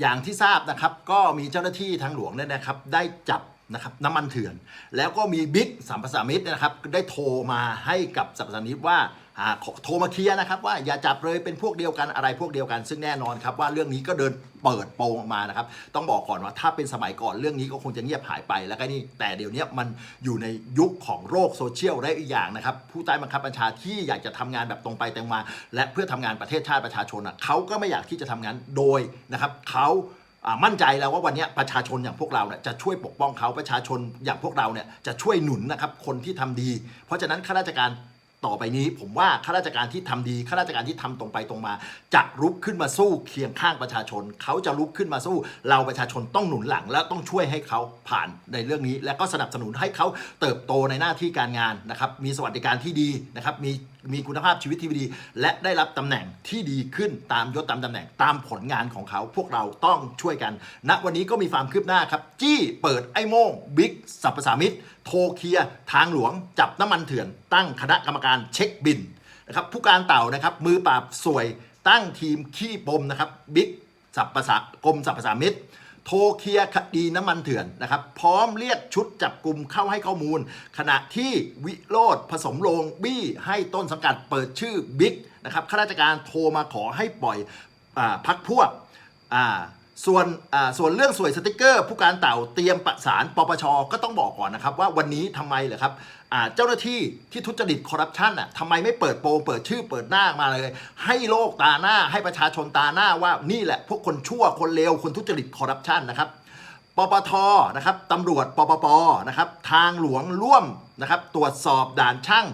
อย่างที่ทราบนะครับก็มีเจ้าหน้าที่ทางหลวงเนี่ยนะครับ ได้จับนะครับน้ำมันเถื่อน แล้วก็มีบิ๊กสัมปสามิตรนะครับ ได้โทรมาให้กับสัมปสามิตรว่า โทรมาเคลียร์นะครับว่าอย่าจับเลยเป็นพวกเดียวกันอะไรพวกเดียวกัน ซึ่งแน่นอนครับว่าเรื่องนี้ก็เดินเปิดโปงออกมานะครับต้องบอกก่อนว่าถ้าเป็นสมัยก่อนเรื่องนี้ก็คงจะเงียบหายไปแล้วก็นี่แต่เดี๋ยวนี้มันอยู่ในยุคของโรคโซเชียลได้อีกอย่างนะครับ ผู้ใต้บังคับบัญชาที่อยากจะทำงานแบบตรงไปตรงมา และเพื่อทำงานประเทศชาติประชาชนอะเขาก็ไม่อยากที่จะทำงานโดยนะครับเขามั่นใจแล้วว่าวันนี้ประชาชนอย่างพวกเราเนี่ยจะช่วยปกป้องเขาประชาชนอย่างพวกเราเนี่ยจะช่วยหนุนนะครับคนที่ทำดี เพราะฉะนั้นข้าราชการ ต่อไปนี้ ผมว่าข้าราชการที่ทำดีข้าราชการที่ทำตรงไปตรงมา จะลุกขึ้นมาสู้เคียงข้างประชาชน เขาจะลุกขึ้นมาสู้ เราประชาชนต้องหนุนหลัง และต้องช่วยให้เขาผ่านในเรื่องนี้ และก็สนับสนุนให้เขาเติบโตในหน้าที่การงานนะครับมีสวัสดิการที่ดีนะครับมี มีคุณภาพชีวิตที่ดี และได้รับตำแหน่งที่ดีขึ้นตามยศตามตำแหน่งตามผลงานของเขาพวกเราต้องช่วยกันณวันนี้ก็มีความคืบหน้าครับ จี้เปิดไอ้โม่งบิ๊กสัพสามิตรโทเคียทางหลวง จับน้ำมันเถื่อน ตั้งคณะกรรมการเช็คบินนะครับผู้การเต่านะครับมือปราบสวยตั้งทีมขี้ปมนะครับบิ๊กสัพสากรมสัพสามิตร โทรเคลียร์คดีน้ำมันเถื่อนนะครับ พร้อมเรียกชุดจับกลุ่มเข้าให้ข้อมูล ขณะที่วิโรธผสมโรงบี้ให้ต้นสังกัดเปิดชื่อบิ๊กนะครับข้าราชการโทรมาขอให้ปล่อยอพักพวก ส่วนอ่าส่วนเรื่องสวยสติกเกอร์ ผู้การเต่าเตรียมประสานปปชก็ต้องบอกก่อนนะครับ ว่าวันนี้ทำไมเหรอครับเจ้าหน้าที่ที่ทุจริตคอร์รัปชันอะทำไมไม่เปิดโปงเปิดชื่อเปิดหน้ามาเลย ให้โลกตาหน้าให้ประชาชนตาหน้าว่านี่แหละ พวกคนชั่วคนเลวคนทุจริตคอร์รัปชันนะครับปปทนะครับตำรวจปปปนะครับทางหลวงร่วมนะครับตรวจสอบด่านช่าง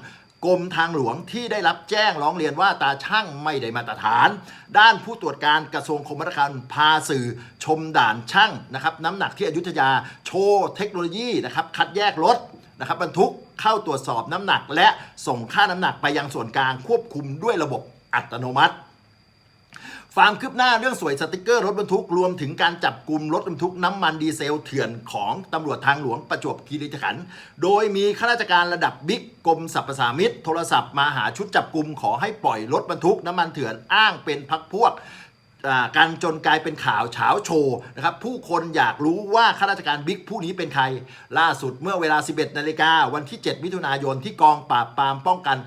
กรมทางหลวงที่ได้รับแจ้งร้องเรียนว่าตาช่างไม่ได้มาตรฐาน ด้านผู้ตรวจการกระทรวงคมนาคมพาสื่อชมด่านช่างนะครับน้ำหนักที่อยุธยาโชว์เทคโนโลยีนะครับคัดแยกรถนะครับบรรทุกเข้าตรวจสอบน้ำหนัก และส่งค่าน้ำหนักไปยังส่วนกลางควบคุมด้วยระบบอัตโนมัติ ความคืบหน้าเรื่องสวยสติกเกอร์รถบรรทุก รวมถึงการจับกลุ่มรถบรรทุกน้ำมันดีเซลเถื่อนของตำรวจทางหลวงประจวบคีรีขันธ์โดยมีข้าราชการระดับบิ๊กกรมสรรพสามิตโทรศัพท์มาหาชุดจับกลุ่มขอให้ปล่อยรถบรรทุกน้ำมันเถื่อนอ้างเป็นพักพวกการจนกลายเป็นข่าวเฉาโชว์นะครับผู้คนอยากรู้ว่าข้าราชการบิ๊กผู้นี้เป็นใคร ล่าสุดเมื่อเวลา 11นาฬิกาวันที่ 7 มิถุนายนที่กองปราบปรามป้องกัน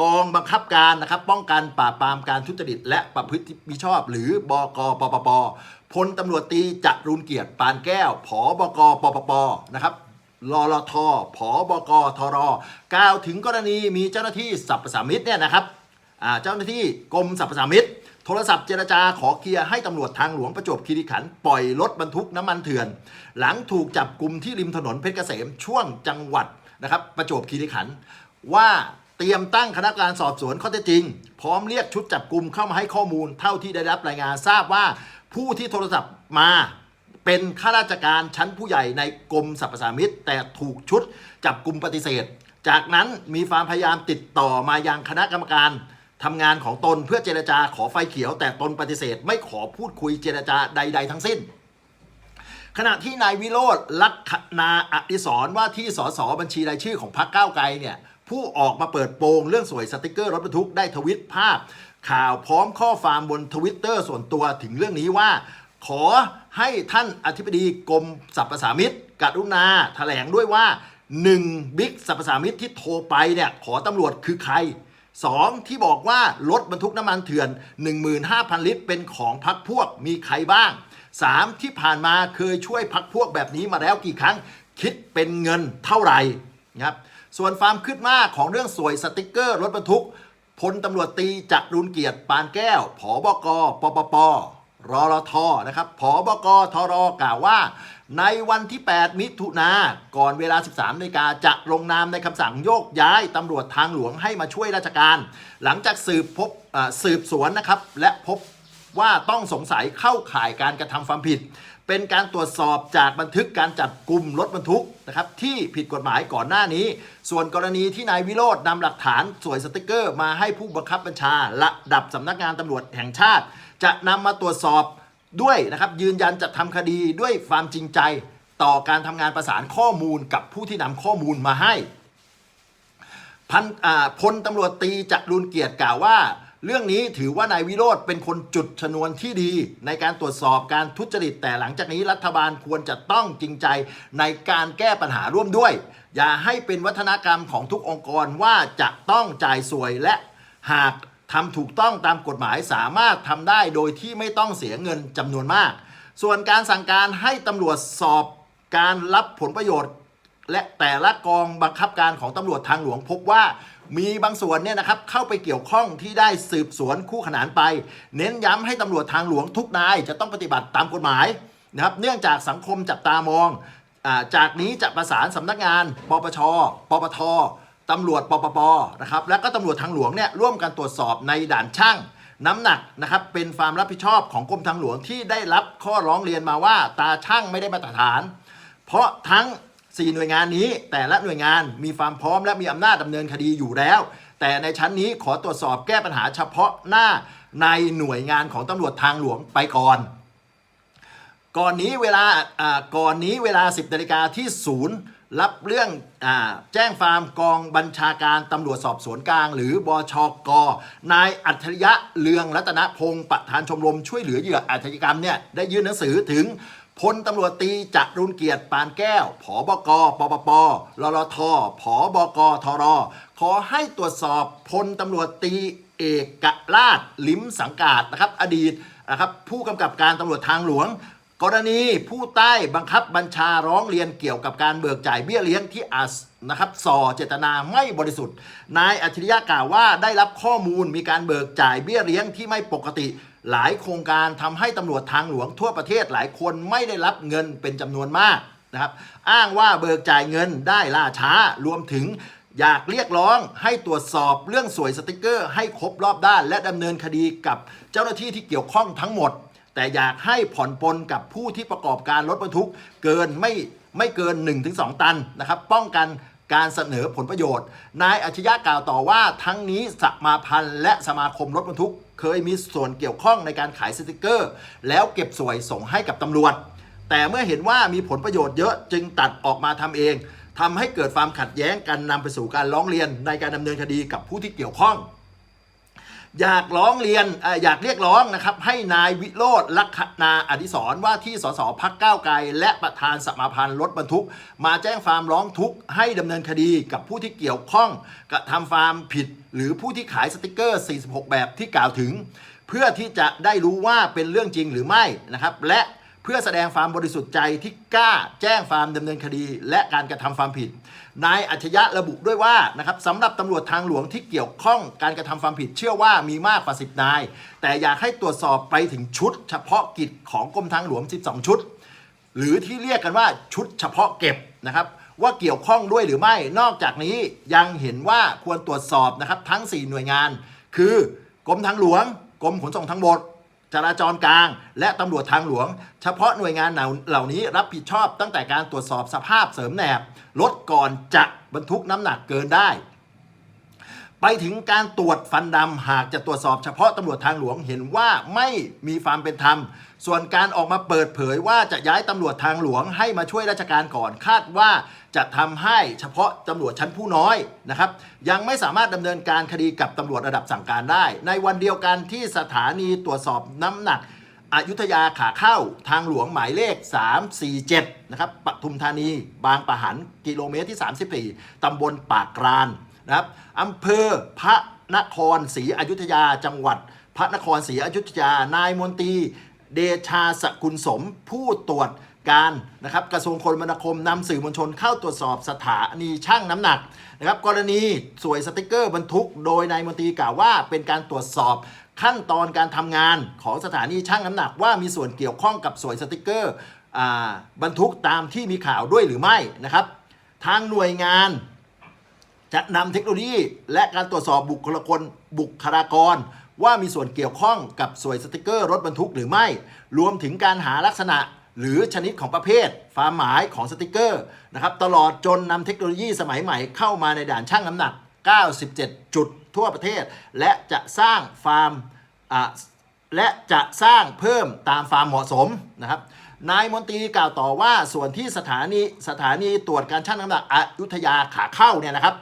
กองบังคับการนะครับป้องกันปราบปรามการทุจริต และประพฤติมิชอบ หรือบกปปปพลตำรวจตีจรุนเกียรติปานแก้วผบกปปปนะครับลลทผบกทรกล่าวถึงกรณีมีเจ้าหน้าที่สรรพสามิตเนี่ยนะครับเจ้าหน้าที่กรมสรรพสามิตโทรศัพท์เจรจาขอเคลียร์ให้ตำรวจทางหลวงประจวบคีรีขันธ์ปล่อยรถบรรทุกน้ำมันเถื่อน หลังถูกจับกลุ่มที่ริมถนนเพชรเกษมช่วงจังหวัดนะครับประจวบคีรีขันธ์ว่า เตรียมตั้งคณะกรรมการสอบสวนข้อเท็จจริง พร้อมเรียกชุดจับกลุ่มเข้ามาให้ข้อมูล เท่าที่ได้รับรายงานทราบว่าผู้ที่โทรศัพท์มาเป็นข้าราชการชั้นผู้ใหญ่ในกรมสรรพสามิตแต่ถูกชุดจับกลุ่มปฏิเสธ จากนั้นมีความพยายามติดต่อมายังคณะกรรมการทำงานของตนเพื่อเจรจาขอไฟเขียว แต่ตนปฏิเสธ ไม่ขอพูดคุยเจรจาใด ๆ ทั้งสิ้น ขณะที่นายวิโรธลักษณาอดิศรว่าที่สสบัญชีรายชื่อของพรรคก้าวไกลเนี่ย ผู้ออกมาเปิดโปงเรื่องสวยสติกเกอร์รถบรรทุกได้ทวิตภาพ ข่าวพร้อมข้อความบนทวิตเตอร์ส่วนตัวถึงเรื่องนี้ว่า ขอให้ท่านอธิบดีกรมสรรพสามิตกรุณาแถลงด้วยว่า 1. บิ๊กสรรพสามิตที่โทรไปเนี่ยขอตำรวจคือใคร 2. ที่บอกว่ารถบรรทุกน้ำมันเถื่อน 15,000 ลิตร เป็นของพักพวกมีใครบ้าง 3. ที่ผ่านมาเคยช่วยพักพวกแบบนี้มาแล้วกี่ครั้ง คิดเป็นเงินเท่าไหร่นะครับ ส่วนความคืบหน้าของเรื่องสวยสติกเกอร์รถบรรทุกพลตำรวจตีจักรุนเกียรติปานแก้วผบกปปปรรทนะครับผบกทรกล่าวว่า ในวันที่ 8 มิถุนาก่อนเวลา 13นาฬิกาจะลงนามในคำสั่งโยกย้ายตำรวจทางหลวงให้มาช่วยราชการ หลังจากสืบพบสืบสวนนะครับ และพบว่าต้องสงสัยเข้าข่ายการกระทำความผิด เป็นการตรวจสอบจากบันทึกการจับกลุ่มรถบรรทุกนะครับที่ผิดกฎหมายก่อนหน้านี้ ส่วนกรณีที่นายวิโรจน์นำหลักฐานสวยสติกเกอร์ มาให้ผู้บังคับบัญชาระดับสำนักงานตำรวจแห่งชาติ จะนำมาตรวจสอบด้วยนะครับยืนยันจะทำคดีด้วยความจริงใจต่อการทำงานประสานข้อมูลกับผู้ที่นำข้อมูลมาให้พันพลตำรวจตีจรุนเกียรติกล่าวว่า เรื่องนี้ถือว่านายวิโรธเป็นคนจุดชนวนที่ดี ในการตรวจสอบการทุจริตแต่หลังจากนี้รัฐบาลควรจะต้องจริงใจในการแก้ปัญหาร่วมด้วย อย่าให้เป็นวัฒนกรรมของทุกองค์กรว่าจะต้องจ่ายสวยและหากทำถูกต้องตามกฎหมายสามารถทำได้โดยที่ไม่ต้องเสียเงินจำนวนมาก ส่วนการสั่งการให้ตำรวจสอบการรับผลประโยชน์ และแต่ละกองบังคับการของตำรวจทางหลวงพบว่า มีบางส่วนเนี่ยนะครับเข้าไปเกี่ยวข้องที่ได้สืบสวนคู่ขนานไป เน้นย้ำให้ตำรวจทางหลวงทุกนายจะต้องปฏิบัติตามกฎหมายนะครับเนื่องจากสังคมจับตามองอาจากนี้จะประสานสำนักงาน ปปช ปปทตำรวจปปปนะครับและก็ตำรวจทางหลวงเนี่ยร่วมกันตรวจสอบในด่านช่างน้ำหนักนะครับเป็นความรับผิดชอบของกรมทางหลวงที่ได้รับข้อร้องเรียนมาว่าตาช่างไม่ได้มาตรฐาน เพราะทั้ง 4 หน่วยงานนี้ แต่ละหน่วยงานมีความพร้อมและมีอำนาจดำเนินคดีอยู่แล้ว แต่ในชั้นนี้ขอตรวจสอบแก้ปัญหาเฉพาะหน้าในหน่วยงานของตำรวจทางหลวงไปก่อน ก่อนนี้เวลาอ่าก่อนนี้เวลา 10นาฬิกาที่ศูนย์รับเรื่องอาแจ้งฟาร์มกองบัญชาการตำรวจสอบสวนกลาง หรือบชกนายอัจฉริยะเลืองรัตนพงศ์ประธานชมรมช่วยเหลือเหยื่ออาชญากรรมเนี่ยได้ยื่นหนังสือถึง พลตำรวจตีจรุนเกียรติปานแก้ว ผบก ปปปรลทผบกทร ขอให้ตรวจสอบพลตำรวจตีเอกราชลิ้มสังกาดนะครับ อดีตนะครับผู้กำกับการตำรวจทางหลวง กรณีผู้ใต้บังคับบัญชาร้องเรียนเกี่ยวกับการเบิกจ่ายเบี้ยเลี้ยงที่อาจนะครับส่อเจตนาไม่บริสุทธิ์ นายอัจฉริยะกล่าวว่าได้รับข้อมูลมีการเบิกจ่ายเบี้ยเลี้ยงที่ไม่ปกติ หลายโครงการทำให้ตำรวจทางหลวงทั่วประเทศหลายคนไม่ได้รับเงินเป็นจำนวนมากนะครับ อ้างว่าเบิกจ่ายเงินได้ล่าช้ารวมถึงอยากเรียกร้องให้ตรวจสอบเรื่องสวยสติกเกอร์ ให้ครบรอบด้าน และดำเนินคดีกับเจ้าหน้าที่ที่เกี่ยวข้องทั้งหมด แต่อยากให้ผ่อนปลนกับผู้ที่ประกอบการรถบรรทุกเกินไม่ไม่เกิน 1-2 ตันนะครับ ป้องกัน การเสนอผลประโยชน์ นายอัจฉริยะกล่าวต่อว่าทั้งนี้สมาพันธ์และสมาคมรถบรรทุก เคยมีส่วนเกี่ยวข้องในการขายสติกเกอร์ แล้วเก็บสวยส่งให้กับตำรวจ แต่เมื่อเห็นว่ามีผลประโยชน์เยอะจึงตัดออกมาทำเองทำให้เกิดความขัดแย้งกันนำไปสู่การร้องเรียนในการดำเนินคดีกับผู้ที่เกี่ยวข้อง อยากร้องเรียนเอ่ออยากเรียกร้องนะครับ ให้นายวิโรธลักษณาอดิศรว่าที่สสพักก้าวไกล และประธานสมาพันธ์รถบรรทุก มาแจ้งฟาร์มร้องทุกข์ให้ดำเนินคดีกับผู้ที่เกี่ยวข้องกระทำฟาร์มผิด หรือผู้ที่ขายสติกเกอร์ 46 แบบที่กล่าวถึง เพื่อที่จะได้รู้ว่าเป็นเรื่องจริงหรือไม่นะครับ และ เพื่อแสดงความบริสุทธิ์ใจที่กล้าแจ้งฟามดำเนินคดี และการกระทำความผิด นายอัจฉริยะระบุด้วยว่านะครับสำหรับตำรวจทางหลวงที่เกี่ยวข้องการกระทำความผิดเชื่อว่ามีมากกว่า 10 นาย แต่อยากให้ตรวจสอบไปถึงชุด เฉพาะกิจของกรมทางหลวง 12 ชุด หรือที่เรียกกันว่าชุดเฉพาะเก็บนะครับว่าเกี่ยวข้องด้วยหรือไม่ นอกจากนี้ยังเห็นว่าควรตรวจสอบนะครับทั้ง 4 หน่วยงาน คือกรมทางหลวง กรมขนส่งทางบก จราจรกลาง และตำรวจทางหลวง เฉพาะหน่วยงานเหล่านี้รับผิดชอบตั้งแต่การตรวจสอบสภาพเสริมแหนบรถก่อนจะบรรทุกน้ำหนักเกินได้ ไปถึงการตรวจฟันดำหากจะตรวจสอบเฉพาะตำรวจทางหลวงเห็นว่าไม่มีความเป็นธรรม ส่วนการออกมาเปิดเผยว่าจะย้ายตำรวจทางหลวงให้มาช่วยราชการก่อน คาดว่าจะทำให้เฉพาะตำรวจชั้นผู้น้อยนะครับ ยังไม่สามารถดำเนินการคดีกับตำรวจระดับสั่งการได้ ในวันเดียวกันที่สถานีตรวจสอบน้ำหนักอยุธยาขาเข้าทางหลวงหมายเลข 347 นะครับปทุมธานี บางปะหันกิโลเมตรที่ 34 ตำบลปากกรานนะครับอำเภอพระนครศรีอยุธยาจังหวัด พระนครศรีอยุธยานายมนตรี เดชาสกุลสมผู้ตรวจการนะครับกระทรวงคมนาคมนำสื่อมวลชนเข้าตรวจสอบสถานีช่างน้ำหนักนะครับกรณีสวยสติกเกอร์บรรทุก โดยนายมนตรีกล่าวว่าเป็นการตรวจสอบขั้นตอนการทำงานของสถานีช่างน้ำหนัก ว่ามีส่วนเกี่ยวข้องกับสวยสติกเกอร์อบรรทุกตามที่มีข่าวด้วยหรือไม่นะครับ ทางหน่วยงานจะนำเทคโนโลยี และการตรวจสอบบุคลากรบุคลากร ว่ามีส่วนเกี่ยวข้องกับสวยสติกเกอร์รถบรรทุกหรือไม่ รวมถึงการหาลักษณะหรือชนิดของประเภทความหมายของสติกเกอร์นะครับตลอดจนนำเทคโนโลยีสมัยใหม่เข้ามาในด่านช่างน้ำหนัก 97 จุดทั่วประเทศ และจะสร้างฟาร์มและจะสร้างเพิ่มตามความเหมาะสมนะครับนายมนตรีกล่าวต่อว่าส่วนที่สถานีสถานีตรวจการชั่งน้ำหนักอยุธยาขาเข้าเนี่ยนะครับ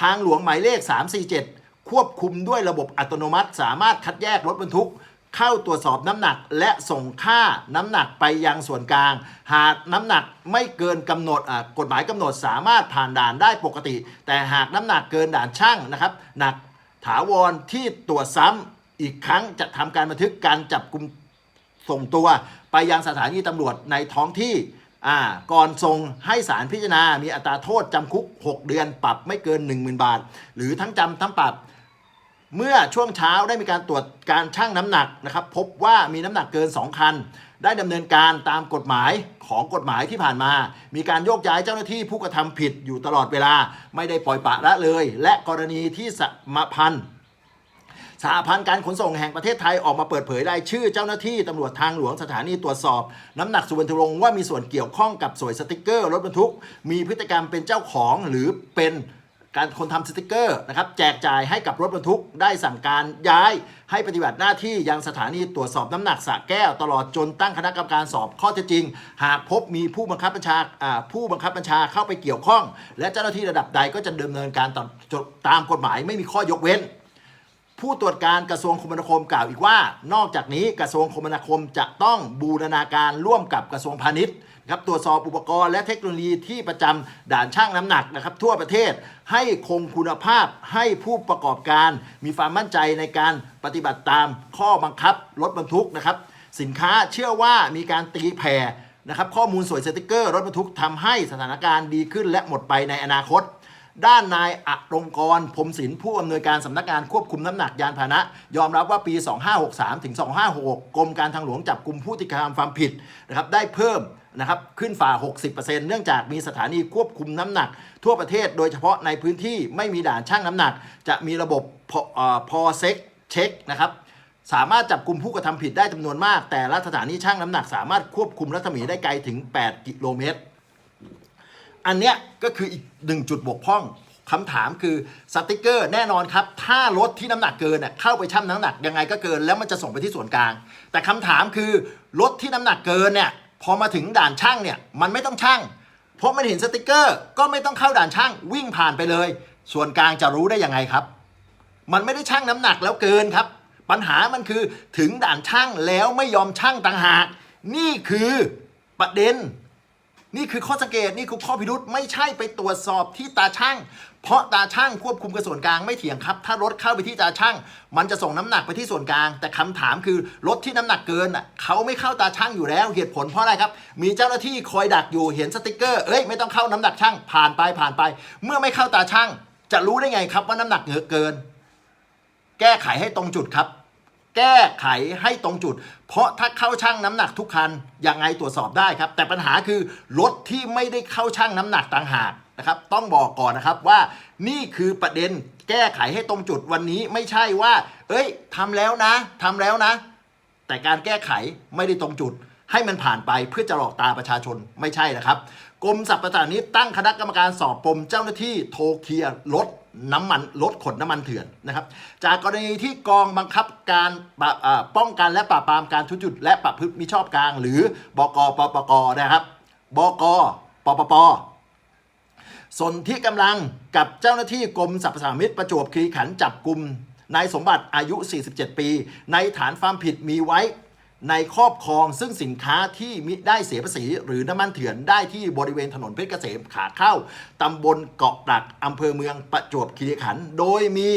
ทางหลวงหมายเลข 347 ควบคุมด้วยระบบอัตโนมัติ สามารถคัดแยกรถบรรทุก เข้าตรวจสอบน้ำหนักและส่งค่าน้ำหนักไปยังส่วนกลาง หากน้ำหนักไม่เกินกำหนดกฎหมายกำหนดสามารถผ่านด่านได้ปกติ แต่หากน้ำหนักเกินด่านช่างนะครับหนักถาวรที่ตรวจซ้ำอีกครั้งจะทำการบันทึกการจับกลุ่มส่งตัวไปยังสถานีตำรวจในท้องที่ก่อนส่งให้ศาลพิจารณา มีอัตราโทษจำคุก 6 เดือนปรับไม่เกิน 10,000 บาท หรือทั้งจำทั้งปรับ เมื่อช่วงเช้าได้มีการตรวจการชั่งน้ำหนักนะครับ พบว่ามีน้ำหนักเกิน 2 คัน ได้ดำเนินการตามกฎหมายของกฎหมายที่ผ่านมา มีการโยกย้ายเจ้าหน้าที่ผู้กระทำผิดอยู่ตลอดเวลา ไม่ได้ปล่อยปละละเลย และกรณีที่สมพันธ์สหพันธ์การขนส่งแห่งประเทศไทยออกมาเปิดเผยรายชื่อเจ้าหน้าที่ตำรวจทางหลวงสถานีตรวจสอบ น้ำหนักสุวรรณรงค์ว่ามีส่วนเกี่ยวข้องกับสวยสติกเกอร์รถบรรทุก มีพฤติกรรมเป็นเจ้าของหรือเป็น การคนทำสติกเกอร์นะครับแจกจ่ายให้กับรถบรรทุกได้สั่งการย้ายให้ปฏิบัติหน้าที่ยังสถานีตรวจสอบน้ำหนักสะแก้ว ตลอดจนตั้งคณะกรรมการสอบข้อเท็จจริง หากพบมีผู้บังคับบัญชาผู้บังคับบัญชาเข้าไปเกี่ยวข้อง และเจ้าหน้าที่ระดับใดก็จะดำเนินการตตามกฎหมายไม่มีข้อยกเว้น ผู้ตรวจการกระทรวงคมนาคมกล่าวอีกว่า นอกจากนี้กระทรวงคมนาคมจะต้องบูรณาการร่วมกับกระทรวงพาณิชย์ครับตรวจสอบอุปกรณ์และเทคโนโลยีที่ประจำด่านช่างน้ำหนักนะครับ ทั่วประเทศให้คงคุณภาพให้ผู้ประกอบการ มีความมั่นใจในการปฏิบัติตามข้อบังคับรถบรรทุกนะครับ สินค้าเชื่อว่ามีการตีแผ่นะครับข้อมูลสวยสติกเกอร์รถบรรทุกทำให้สถานการณ์ดีขึ้นและหมดไปในอนาคต ด้านนายอรงกรพรมศิลป์ผู้อำนวยการสำนักงานควบคุมน้ำหนักยานพาหนะ ยอมรับว่าปี 2563 ถึง 2566 กรมการทางหลวงจับกลุ่มผู้ที่กระทำความผิดนะครับได้เพิ่มนะครับขึ้นฝ่า 60%เนื่องจากมีสถานีควบคุมน้ำหนัก ทั่วประเทศโดยเฉพาะในพื้นที่ไม่มีด่านช่างน้ำหนัก จะมีระบบพอเอ่อพอเซ็กเช็คนะครับสามารถจับกลุ่มผู้กระทำผิดได้จำนวนมาก แต่ละสถานีช่างน้ำหนักสามารถควบคุมรัศมีได้ไกลถึง 8 กิโลเมตร อันเนี้ยก็คืออีกหนึ่งจุดบกพร่องคำถามคือสติกเกอร์แน่นอนครับ ถ้ารถที่น้ำหนักเกินเน่ยเข้าไปชั่งน้ำหนักยังไงก็เกิน แล้วมันจะส่งไปที่ส่วนกลาง แต่คำถามคือรถที่น้ำหนักเกินเนี่ยพอมาถึงด่านช่างเนี่ยมันไม่ต้องช่างเพราะมันเห็นสติกเกอร์ ก็ไม่ต้องเข้าด่านช่างวิ่งผ่านไปเลย ส่วนกลางจะรู้ได้ยังไงครับ มันไม่ได้ชั่งน้ำหนักแล้วเกินครับ ปัญหามันคือถึงด่านช่างแล้วไม่ยอมช่างต่างหาก นี่คือประเด็น นี่คือข้อสังเกตนี่คือข้อพิรุษไม่ใช่ไปตรวจสอบที่ตาช่าง เพราะตาช่างควบคุมกับส่วนกลางไม่เถียงครับ ถ้ารถเข้าไปที่ตาช่าง มันจะส่งน้ำหนักไปที่ส่วนกลาง แต่คำถามคือรถที่น้ำหนักเกินอะเขาไม่เข้าตาช่างอยู่แล้วเหตุผลเพราะอะไรครับ มีเจ้าหน้าที่คอยดักอยู่เห็นสติกเกอร์เอ้ยไม่ต้องเข้าน้ำหนักช่างผ่านไปผ่านไป เมื่อไม่เข้าตาช่าง จะรู้ได้ไงครับว่าน้ำหนักเหนือเกิน แก้ไขให้ตรงจุดครับ แก้ไขให้ตรงจุด เพราะถ้าเข้าช่างน้ำหนักทุกคันยังไงตรวจสอบได้ครับ แต่ปัญหาคือรถที่ไม่ได้เข้าช่างน้ำหนักต่างหากนะครับต้องบอกก่อนนะครับว่านี่คือประเด็นแก้ไขให้ตรงจุดวันนี้ไม่ใช่ว่า เอ้ยทำแล้วนะทำแล้วนะ แต่การแก้ไขไม่ได้ตรงจุด ให้มันผ่านไปเพื่อจะหลอกตาประชาชนไม่ใช่นะครับกรมสรรพสามิตตั้งคณะกรรมการสอบปมเจ้าหน้าที่โทรเคลียร์รถ น้ำมันรถขนน้ำมันเถื่อนนะครับ จากกรณีที่กองบังคับการป,ป้องกันและปราบปรามการทุจริตและประพฤติมิชอบกลาง หรือบกปปกนะครับบกปปปสนที่กำลังกับเจ้าหน้าที่กรมสรรพสามิตประจวบคีรีขันธ์จับกลุ่มนายสมบัติอายุ 47 ปี ในฐานความผิดมีไว้ ในครอบครองซึ่งสินค้าที่มิได้เสียภาษี หรือน้ำมันเถื่อนได้ที่บริเวณถนนเพชรเกษมขาเข้าตำบลเกาะปลักอำเภอเมืองประจวบคีรีขันธ์โดยมี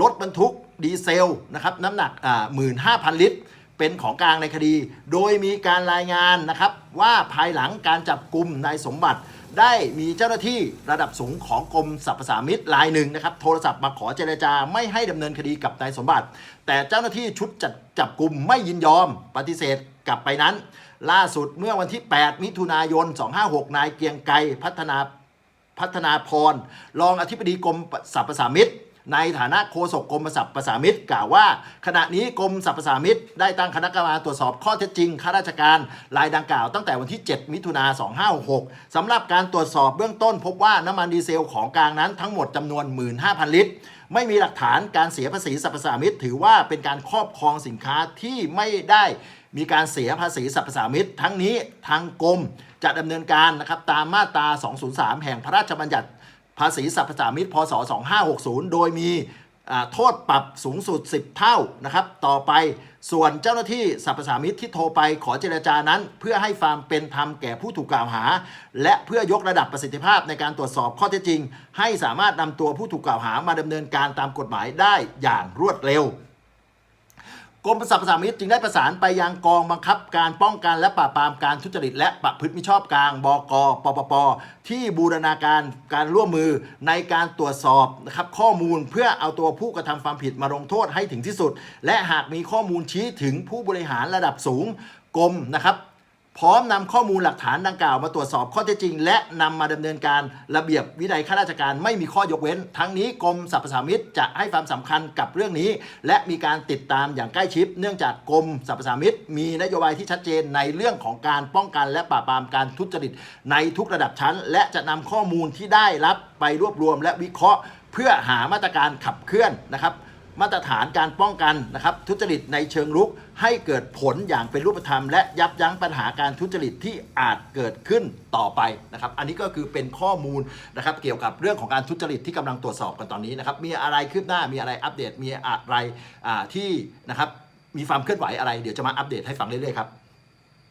รถบรรทุกดีเซลนะครับน้ำหนักอ่า15,000ลิตร เป็นของกลางในคดี โดยมีการรายงานนะครับว่าภายหลังการจับกลุ่มนายสมบัติ ได้มีเจ้าหน้าที่ระดับสูงของกรมสรรพสามิตรรายหนึ่งนะครับโทรศัพท์มาขอเจรจาไม่ให้ดำเนินคดีกับนายสมบัติ แต่เจ้าหน้าที่ชุดจัดจับกลุ่มไม่ยินยอม ปฏิเสธกลับไปนั้น ล่าสุดเมื่อวันที่ 8 มิถุนายน 256 นายเกียงไกรพัฒนาพัฒนาพร รองอธิบดีกรมสรรพสามิตร ในฐานะโฆษกกรมสรรพสามิตกล่าวว่า ขณะนี้กรมสรรพสามิตได้ตั้งคณะกรรมการตรวจสอบข้อเท็จจริงข้าราชการรายดังกล่าวตั้งแต่วันที่ 7 มิถุนา2566สำหรับการตรวจสอบเบื้องต้น พบว่าน้ำมันดีเซลของกลางนั้นทั้งหมดจำนวน 15,000 ลิตรไม่มีหลักฐานการเสียภาษีสรรพสามิตถือว่าเป็นการครอบครองสินค้าที่ไม่ได้มีการเสียภาษีสรรพสามิตทั้งนี้ทางกรมจะดำเนินการนะครับตามมาตรา 203 แห่งพระราชบัญญัติ ภาษีสรรพสามิตพศ 2560 โดยมีโทษปรับสูงสุด 10 เท่านะครับ ต่อไปส่วนเจ้าหน้าที่สรรพสามิตที่โทรไปขอเจรจานั้น เพื่อให้ความเป็นธรรมแก่ผู้ถูกกล่าวหา และเพื่อยกระดับประสิทธิภาพในการตรวจสอบข้อเท็จจริง ให้สามารถนำตัวผู้ถูกกล่าวหามาดำเนินการตามกฎหมายได้อย่างรวดเร็ว กรมสรระสามิตรจึงได้ประสานไปยังกองบังคับการป้องกันและปราบปรามการทุจริตและประพฤติมิชอบกลางบกปปป ที่บูรณาการการร่วมมือในการตรวจสอบนะครับข้อมูลเพื่อเอาตัวผู้กระทำความผิดมาลงโทษให้ถึงที่สุด และหากมีข้อมูลชี้ถึงผู้บริหารระดับสูงกรมนะครับ พร้อมนำข้อมูลหลักฐานดังกล่าวมาตรวจสอบข้อเท็จจริง และนำมาดำเนินการระเบียบวินัยข้าราชการไม่มีข้อยกเว้น ทั้งนี้กรมสรรพสามิตจะให้ความสำคัญกับเรื่องนี้ และมีการติดตามอย่างใกล้ชิด เนื่องจากกรมสรรพสามิตมีนโยบายที่ชัดเจนในเรื่องของการป้องกัน และปราบปรามการทุจริตในทุกระดับชั้น และจะนำข้อมูลที่ได้รับไปรวบรวมและวิเคราะห์ เพื่อหามาตรการขับเคลื่อนนะครับ มาตรฐานการป้องกันนะครับทุจริตในเชิงรุกให้เกิดผลอย่างเป็นรูปธรรม และยับยั้งปัญหาการทุจริตที่อาจเกิดขึ้นต่อไปนะครับ อันนี้ก็คือเป็นข้อมูลนะครับเกี่ยวกับเรื่องของการทุจริตที่กำลังตรวจสอบกันตอนนี้นะครับมีอะไรคืบหน้ามีอะไรอัปเดตมีอะไรที่นะครับมีความเคลื่อนไหวอะไร เดี๋ยวจะมาอัปเดตให้ฟังเรื่อยๆครับ